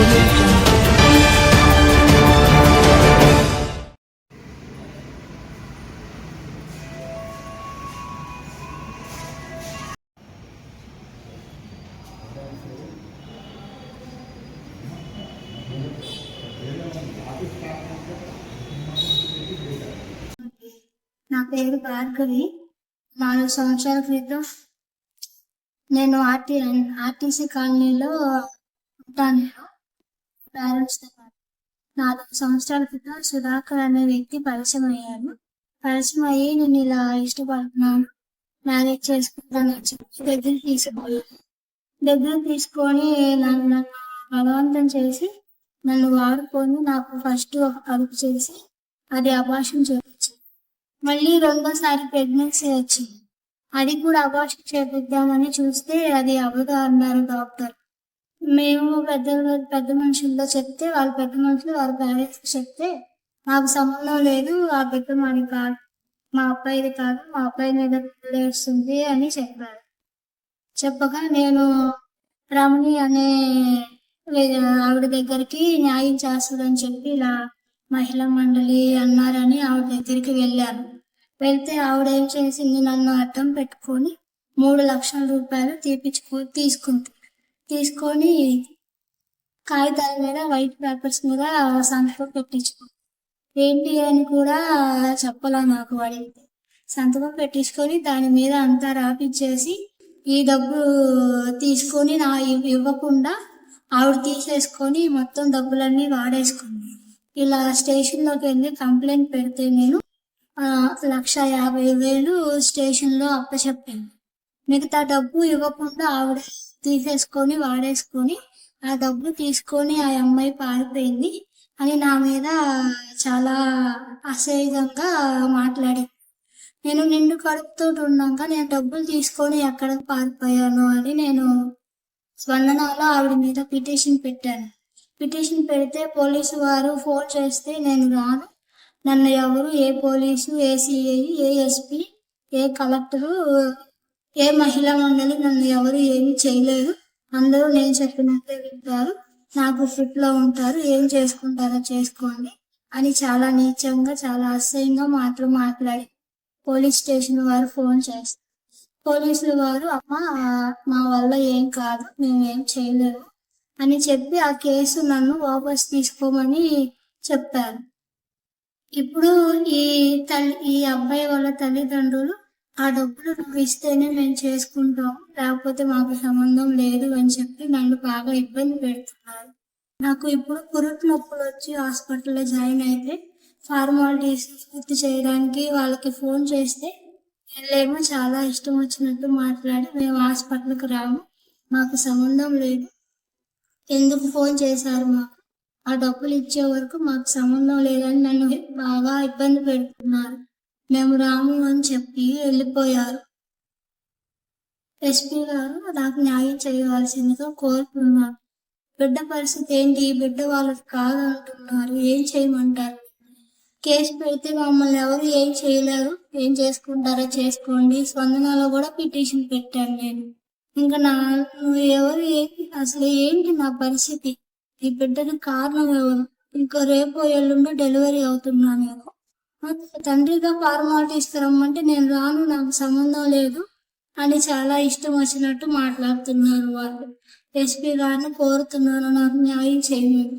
నా పేరు భార్గవి. నాలుగు సంవత్సరాల క్రితం నేను ఆర్టీ ఆర్టీసీ కాలనీలో ఉంటాను. పేరెంట్స్ నాలుగు సంవత్సరాల క్రితం సుధాకర్ అనే వ్యక్తి పరిచయం అయ్యారు పరిచయం అయ్యి నేను ఇలా ఇష్టపడుతున్నాను. మ్యారేజ్ చేసుకుంటాను అని చెప్పి దగ్గర తీసుకున్నాను దగ్గర తీసుకొని నన్ను నన్ను బలవంతం చేసి నన్ను వాడుకొని నాకు ఫస్ట్ ఒక కడుపు చేసి అది అభాషణ చేయించింది. మళ్ళీ రెండోసారి ప్రెగ్నెన్సీ వచ్చింది. అది కూడా అభాషణ చేపిద్దామని చూస్తే అది అవ్వదు అన్నారు డాక్టర్? మేము పెద్ద పెద్ద మనుషులతో చెప్తే వాళ్ళ పెద్ద మనుషులు వాళ్ళ పేరెంట్స్ చెప్తే మాకు సంబంధం లేదు ఆ బిడ్డ మాది కాదు మా అబ్బాయిది కాదు మా అబ్బాయి మీద వేస్తుంది అని చెప్పారు. చెప్పగా నేను రమణి అనే ఆవిడ దగ్గరికి న్యాయం చేస్తుందని చెప్పి ఇలా మహిళా మండలి అన్నారని ఆవిడ దగ్గరికి వెళ్ళాను. వెళ్తే ఆవిడ ఏం చేసింది? నన్ను అర్థం పెట్టుకొని మూడు లక్షల రూపాయలు తీపించుకో తీసుకుంది. తీసుకొని కాగితాల మీద వైట్ పేపర్స్ మీద సంతకం పెట్టించుకో. ఏంటి అని కూడా చెప్పలా నాకు అడిగితే సంతకం పెట్టించుకొని దాని మీద అంతా రాపిచ్చేసి ఈ డబ్బు తీసుకొని నా ఇవ్వకుండా ఆవిడ తీసేసుకొని మొత్తం డబ్బులన్నీ వాడేసుకుంది ఇలా స్టేషన్లోకి వెళ్ళి కంప్లైంట్ పెడితే నేను లక్ష యాభై వేలు స్టేషన్లో అప్పచెప్పాను. మిగతా డబ్బు ఇవ్వకుండా ఆవిడ తీసేసుకొని వాడేసుకొని ఆ డబ్బు తీసుకొని ఆ అమ్మాయి పారిపోయింది అని నా మీద చాలా అసహ్యంగా మాట్లాడింది. నేను నిండు కడుపుతో ఉన్నాక నేను డబ్బులు తీసుకొని ఎక్కడికి పారిపోయాను అని నేను స్పందనలో ఆవిడ మీద పిటిషన్ పెట్టాను. పిటిషన్ పెడితే పోలీసు వారు ఫోన్ చేస్తే నేను రాను. నన్ను ఎవరు ఏ పోలీసు ఏ సిఐ ఏ ఎస్పీ ఏ కలెక్టరు ఏ మహిళా మండలి నన్ను ఎవరు ఏమీ చేయలేరు అందరూ నేను చెప్పినట్లే వింటారు. నాకు ఫిట్లో ఉంటారు. ఏం చేసుకుంటారో చేసుకోండి అని చాలా నీచంగా చాలా అసహ్యంగా మాటలు మాట్లాడి పోలీస్ స్టేషన్ వారు ఫోన్ చేస్తారు. పోలీసులు వారు అమ్మ మా వల్ల ఏం కాదు మేము ఏం చేయలేము అని చెప్పి ఆ కేసు నన్ను వాపస్ తీసుకోమని చెప్పారు. ఇప్పుడు ఈ తల్లి ఈ అబ్బాయి వాళ్ళ తల్లిదండ్రులు ఆ డబ్బులు నువ్వు ఇస్తేనే మేము చేసుకుంటాం. లేకపోతే మాకు సంబంధం లేదు అని చెప్పి నన్ను బాగా ఇబ్బంది పెడుతున్నారు. నాకు ఇప్పుడు పురుటి నొప్పులు వచ్చి హాస్పిటల్లో జాయిన్ అయితే ఫార్మాలిటీస్ పూర్తి చేయడానికి వాళ్ళకి ఫోన్ చేస్తే వీళ్ళేమో చాలా ఇష్టం వచ్చినట్టు మాట్లాడి మేము హాస్పిటల్కి రాము. మాకు సంబంధం లేదు. ఎందుకు ఫోన్ చేశారు మాకు? ఆ డబ్బులు ఇచ్చే వరకు మాకు సంబంధం లేదని నన్ను బాగా ఇబ్బంది పెడుతున్నారు. మేము రాము అని చెప్పి వెళ్ళిపోయారు. ఎస్పీ గారు నాకు న్యాయం చేయవలసిందిగా కోరుతున్నారు బిడ్డ పరిస్థితి ఏంటి? ఈ బిడ్డ వాళ్ళకి కాదంటున్నారు. ఏం చేయమంటారు? కేసు పెడితే మమ్మల్ని ఎవరు ఏం చేయలేరు? ఏం చేసుకుంటారో చేసుకోండి. స్పందనలో కూడా పిటిషన్ పెట్టాను నేను. ఇంకా నా నువ్వు ఎవరు ఏంటి అసలు ఏంటి నా పరిస్థితి? ఈ బిడ్డకి కారణం ఎవరు? ఇంకా రేపు ఎల్లుండి డెలివరీ అవుతున్నాను నేను. తండ్రిగా ఫార్మాలిటీస్కి రమ్మంటే నేను రాను నాకు సంబంధం లేదు అని చాలా ఇష్టం వచ్చినట్టు మాట్లాడుతున్నారు వాళ్ళు. ఎస్పీ గారిని కోరుతున్నాను నాకు న్యాయం చేయమని